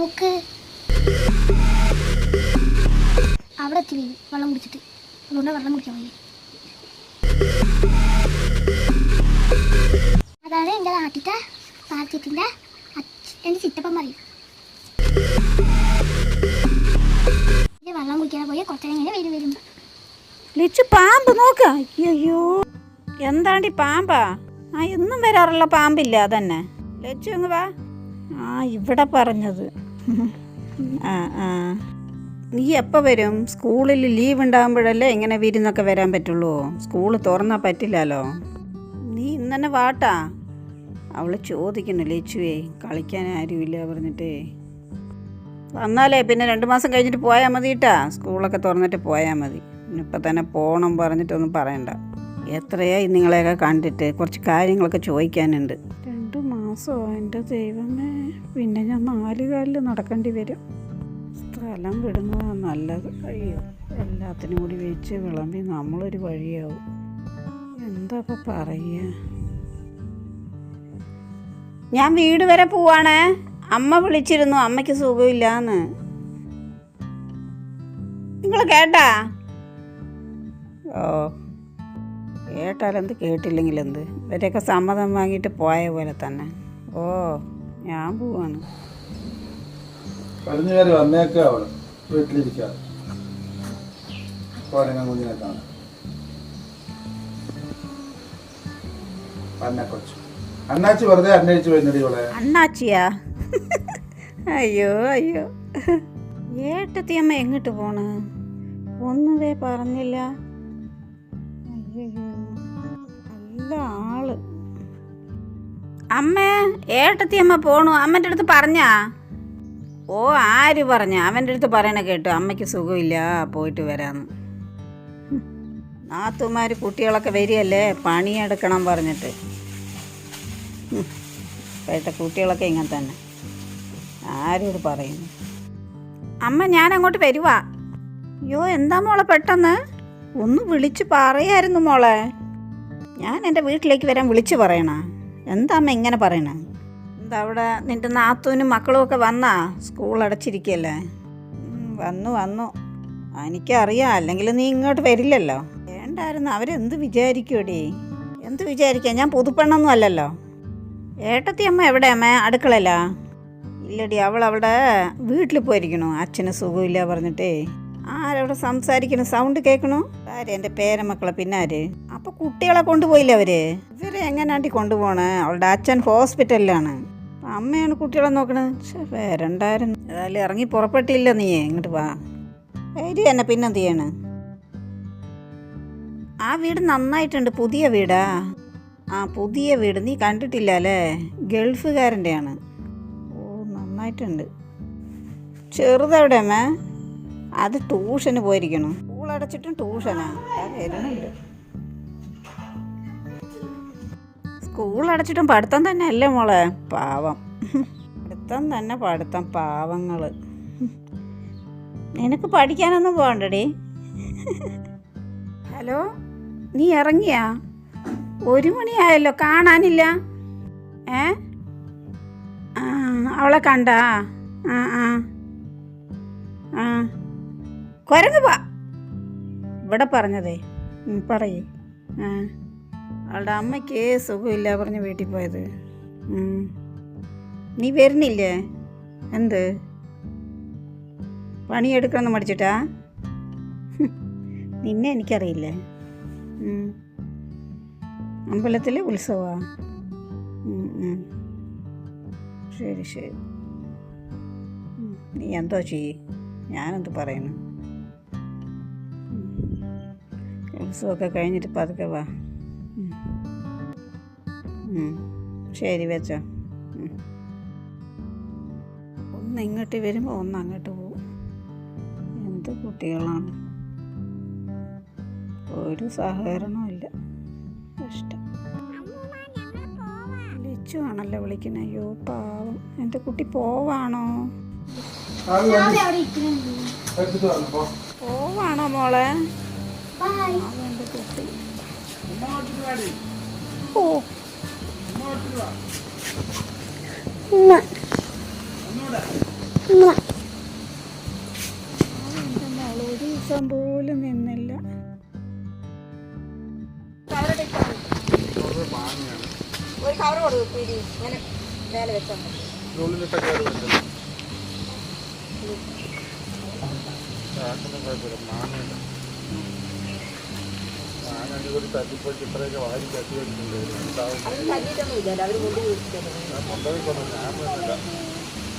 നോക്ക്. അവിടെ എത്തി വെള്ളം കുടിച്ചിട്ട്. അതുകൊണ്ട് വെള്ളം കുടിക്കാൻ പോയി അതാണ് എന്റെ നാട്ടിലത്തെ പാർട്ടിയത്തിന്റെ എന്റെ ചിറ്റപ്പം പറയും. വെള്ളം കുടിക്കാൻ പോയി കുറച്ചേരം ഇങ്ങനെ വരും വരും ലിച്ചു പാമ്പ് നോക്ക. അയ്യോ എന്താണ്ടി പാമ്പാ? ആ എന്നും വരാറുള്ള പാമ്പില്ല അതന്നെ. ലച്ചു അങ്ങ് വാ. ആ ഇവിടെ പറഞ്ഞത്. ആ ആ. നീ എപ്പോൾ വരും? സ്കൂളിൽ ലീവ് ഉണ്ടാകുമ്പോഴല്ലേ ഇങ്ങനെ വിരുന്നൊക്കെ വരാൻ പറ്റുള്ളൂ. സ്കൂൾ തുറന്നാൽ പറ്റില്ലല്ലോ നീ ഇന്ന് വാട്ടാ. അവൾ ചോദിക്കുന്നു ലേച്ചുവേ കളിക്കാൻ ആരുമില്ല പറഞ്ഞിട്ടേ. വന്നാലേ പിന്നെ രണ്ട് മാസം കഴിഞ്ഞിട്ട് പോയാൽ മതി കേട്ടാ സ്കൂളൊക്കെ തുറന്നിട്ട് പോയാൽ മതി. ഇപ്പം തന്നെ പോകണം പറഞ്ഞിട്ടൊന്നും പറയണ്ട. എത്രയായി നിങ്ങളെയൊക്കെ കണ്ടിട്ട്? കുറച്ച് കാര്യങ്ങളൊക്കെ ചോദിക്കാനുണ്ട്. രണ്ട് മാസമോ എന്റെ ദൈവമേ പിന്നെ ഞാൻ നാല് കാലിൽ നടക്കേണ്ടി വരും. സ്ഥലം വിടുന്നതാണ് നല്ലത്. അയ്യോ എല്ലാത്തിനും കൂടി വെച്ച് വിളമ്പി നമ്മളൊരു വഴിയാവും. എന്താ ഇപ്പം പറയുക? ഞാൻ വീട് വരെ പോവാണേ. അമ്മ വിളിച്ചിരുന്നു. അമ്മയ്ക്ക് സുഖമില്ലാന്ന്. നിങ്ങൾ കേട്ടാ? ഓ കേട്ടാലെന്ത് കേട്ടില്ലെങ്കിൽ എന്ത് ഇവരെയൊക്കെ സമ്മതം വാങ്ങിയിട്ട് പോയ പോലെ തന്നെ. ഓ. ഞാൻ പോവാണ്. കഴിഞ്ഞ കയറി വന്നേക്കാ അവൾ വീട്ടിലിരിക്കാതെ. കോരങ്ങ കുഞ്ഞിനെ കാണാൻ. അന്ന കൊച്ചു അണ്ണാച്ചി വെറുതെ അന്വേഷിച്ച് പോയിന്നടി ഇവളെ അണ്ണാച്ചിയാ? അയ്യോ അയ്യോ. ഏട്ടത്തി അമ്മ എങ്ങോട്ട് പോണ്? ഒന്നുവേ പറഞ്ഞില്ല. അയ്യോ നല്ല ആൾ. അമ്മേ ഏട്ടത്തി അമ്മ പോണു. അമ്മന്റെ അടുത്ത് പറഞ്ഞാ? ഓ ആര് പറഞ്ഞ? അവന്റെ അടുത്ത് പറയണ കേട്ടു. അമ്മയ്ക്ക് സുഖമില്ല പോയിട്ട് വരാന്ന്. നാത്തുമാർ കുട്ടികളൊക്കെ വരികയല്ലേ? പണിയെടുക്കണം പറഞ്ഞിട്ട്. കേട്ട കുട്ടികളൊക്കെ ഇങ്ങനെ തന്നെ. ആരോട് പറയുന്നു? അമ്മ ഞാൻ അങ്ങോട്ട് വരുവാ. അയ്യോ എന്താ മോളെ പെട്ടെന്ന്? ഒന്ന് വിളിച്ച് പറയായിരുന്നു മോളെ. ഞാൻ എന്റെ വീട്ടിലേക്ക് വരാൻ വിളിച്ച് പറയണ. എന്താ അമ്മ ഇങ്ങനെ പറയണേ? എന്താ അവിടെ നിന്റെ നാത്തൂനും മക്കളും ഒക്കെ വന്നാ? സ്കൂൾ അടച്ചിരിക്കല്ലേ? വന്നു വന്നു. എനിക്കറിയാം അല്ലെങ്കിൽ നീ ഇങ്ങോട്ട് വരില്ലല്ലോ. വേണ്ടായിരുന്നു അവരെന്ത് വിചാരിക്കുമടി എന്ത് വിചാരിക്കാം? ഞാൻ പുതുപ്പെണ്ണൊന്നും അല്ലല്ലോ. ഏട്ടത്തി അമ്മ എവിടെ അമ്മ? അടുക്കളയിലാ? ഇല്ലടി അവൾ അവിടെ വീട്ടിൽ പോയിരിക്കണു. അച്ഛന് സുഖമില്ല പറഞ്ഞിട്ടേ. ആരവിടെ സംസാരിക്കണം സൗണ്ട് കേൾക്കണു ആര്? എന്റെ പേരമക്കളെ പിന്നാര്? അപ്പൊ കുട്ടികളെ കൊണ്ടുപോയില്ലേ അവർ? ഇവരെ എങ്ങനാണ്ടി കൊണ്ടുപോണേ? അവളുടെ അച്ഛൻ ഹോസ്പിറ്റലിലാണ്. അമ്മയാണ് കുട്ടികളെ നോക്കണത് പക്ഷെ വരണ്ടായിരുന്നു. ഏതായാലും ഇറങ്ങി പുറപ്പെട്ടില്ല നീ ഇങ്ങോട്ട് വാ. വരി എന്നെ പിന്നെന്ത് ചെയ്യണ്? ആ വീട് നന്നായിട്ടുണ്ട്. പുതിയ വീടാ. ആ പുതിയ വീട്. നീ കണ്ടിട്ടില്ല അല്ലേ? ഗൾഫുകാരന്റെയാണ്. ഓ നന്നായിട്ടുണ്ട്. ചെറുതവിടെ അമ്മേ? അത് ട്യൂഷന് പോയിരിക്കണം. സ്കൂൾ അടച്ചിട്ടും ട്യൂഷനാ. ആ വരുന്നുണ്ട്. സ്കൂൾ അടച്ചിട്ടും പഠിത്തം തന്നെ അല്ലേ മോളെ? പാവം. പഠിത്തം തന്നെ പഠിത്തം പാവങ്ങൾ നിനക്ക് പഠിക്കാനൊന്നും പോകണ്ടടി. ഹലോ നീ ഇറങ്ങിയാ? ഒരു മണിയായല്ലോ കാണാനില്ല. ഏ? ആ അവളെ കണ്ടാ? ആ ആ. ആ. കുരങ്ങ് വാ ഇവിടെ പറഞ്ഞതേ പറയേ. അവളുടെ അമ്മയ്ക്ക് സുഖമില്ല പറഞ്ഞ് വീട്ടിൽ പോയത്. നീ വരുന്നില്ലേ? എന്ത്? പണിയെടുക്കണമെന്ന് മടിച്ചിട്ടാ? നിന്നെ എനിക്കറിയില്ലേ. അമ്പലത്തിൽ ഉത്സവമാണ് ശരി ശരി. നീ എന്തോ ചെയ്യ്. ഞാനെന്ത് പറയുന്നു? ഉത്സവമൊക്കെ കഴിഞ്ഞിട്ട് പതുക്കെ വാ. ഉം. ഉം. ശരി വെച്ചോ. ഒന്ന് ഇങ്ങോട്ട് വരുമ്പോൾ ഒന്ന് അങ്ങോട്ട് പോവും. എന്ത് കുട്ടികളാണ്. ഒരു സഹകരണവും ഇല്ല. ഇഷ്ടം ലിച്ചു ആണല്ലോ വിളിക്കുന്നത്. അയ്യോ പാവം. എന്റെ കുട്ടി പോവാണോ? പോവാണോ മോളെ? ഒരു കവർ കൊടുക്കും ഇങ്ങനെ പോലും നിന്നില്ല മതി. ഒരു തല്ലിപ്പൊച്ച് ഇത്രയൊക്കെ വാരി കട്ടി വെച്ചിട്ടുണ്ട്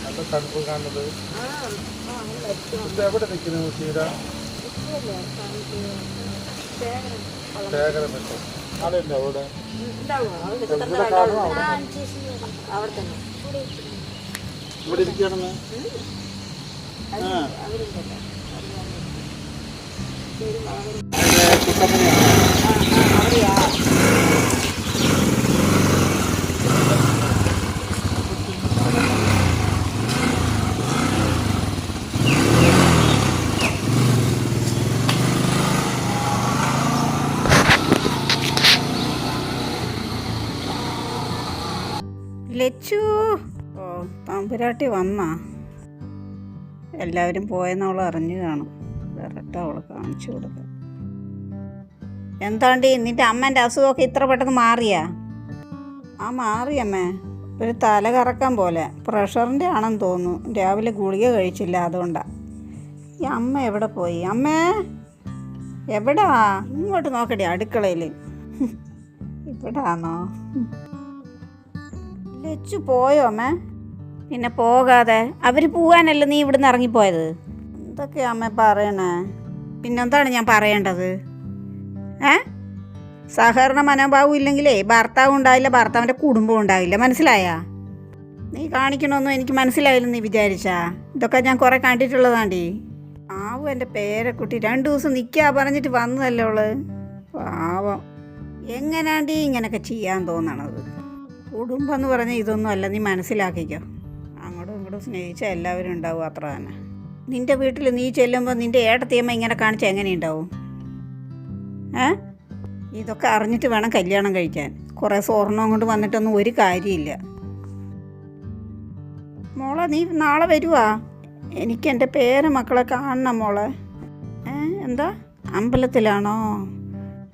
നല്ല തണുപ്പ് കാണുന്നത് ഇത് എവിടെ നിൽക്കുന്നു ചീര ശേഖരം ശേഖരം വെച്ചോ ആളില്ല അവിടെ ഇവിടെ ഇരിക്കണമെന്ന് ആ ലച്ചു. ഓ തമ്പുരാട്ടി വന്നാ. എല്ലാവരും പോയെന്നവൾ അറിഞ്ഞു കാണും. വരട്ടെ അവളെ കാണിച്ചു കൊടുത്തു. എന്താണ്ടി നിന്റെ അമ്മേന്റെ അസുഖമൊക്കെ ഇത്ര പെട്ടെന്ന് മാറിയാ? ആ മാറിയമ്മേ ഒരു തല കറക്കാൻ പോലെ. പ്രഷറിന്റെ ആണെന്ന് തോന്നുന്നു. രാവിലെ ഗുളിക കഴിച്ചില്ല അതുകൊണ്ടാണ് ഈ അമ്മ എവിടെ പോയി? അമ്മേ എവിടാ? ഇങ്ങോട്ട് നോക്കടി അടുക്കളയിൽ ഇവിടാണോ ലച്ചു പോയോ അമ്മേ? പിന്നെ പോകാതെ. അവർ പോകാനല്ല നീ ഇവിടുന്ന് ഇറങ്ങിപ്പോയത്? എന്തൊക്കെയാ അമ്മ പറയണേ? പിന്നെന്താണ് ഞാൻ പറയേണ്ടത്? ഏ? സഹകരണ മനോഭാവം ഇല്ലെങ്കിലേ ഭർത്താവ് ഉണ്ടാവില്ല ഭർത്താവിന്റെ കുടുംബം ഉണ്ടാവില്ല മനസ്സിലായാ? നീ കാണിക്കണമെന്നും എനിക്ക് മനസ്സിലായില്ല നീ വിചാരിച്ചാ? ഇതൊക്കെ ഞാൻ കുറേ കണ്ടിട്ടുള്ളതാണ്ടി. ആവും എന്റെ പേരക്കുട്ടി. രണ്ട് ദിവസം നിൽക്കാ പറഞ്ഞിട്ട് വന്നതല്ലേ ഉള്ളു പാവം. എങ്ങനാണ്ടി ഇങ്ങനെയൊക്കെ ചെയ്യാൻ തോന്നണത്? കുടുംബം എന്ന് പറഞ്ഞാൽ ഇതൊന്നും അല്ല നീ മനസ്സിലാക്കിക്കോ. അങ്ങോട്ടും ഇങ്ങോട്ടും സ്നേഹിച്ച എല്ലാവരും ഉണ്ടാവും അത്ര തന്നെ. നിന്റെ വീട്ടിൽ നീ ചെല്ലുമ്പോൾ നിന്റെ ഏട്ടത്തിയമ്മ ഇങ്ങനെ കാണിച്ച എങ്ങനെയുണ്ടാവും? ഏ? ഇതൊക്കെ അറിഞ്ഞിട്ട് വേണം കല്യാണം കഴിക്കാൻ. കുറേ സ്വർണം കൊണ്ട് വന്നിട്ടൊന്നും ഒരു കാര്യമില്ല. മോളെ നീ നാളെ വരുവാ. എനിക്ക് എന്റെ പേര് മക്കളെ കാണണം മോളെ. ഏ എന്താ? അമ്പലത്തിലാണോ?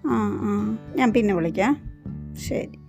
ആ ആ. ഞാൻ പിന്നെ വിളിക്കാം. ശരി.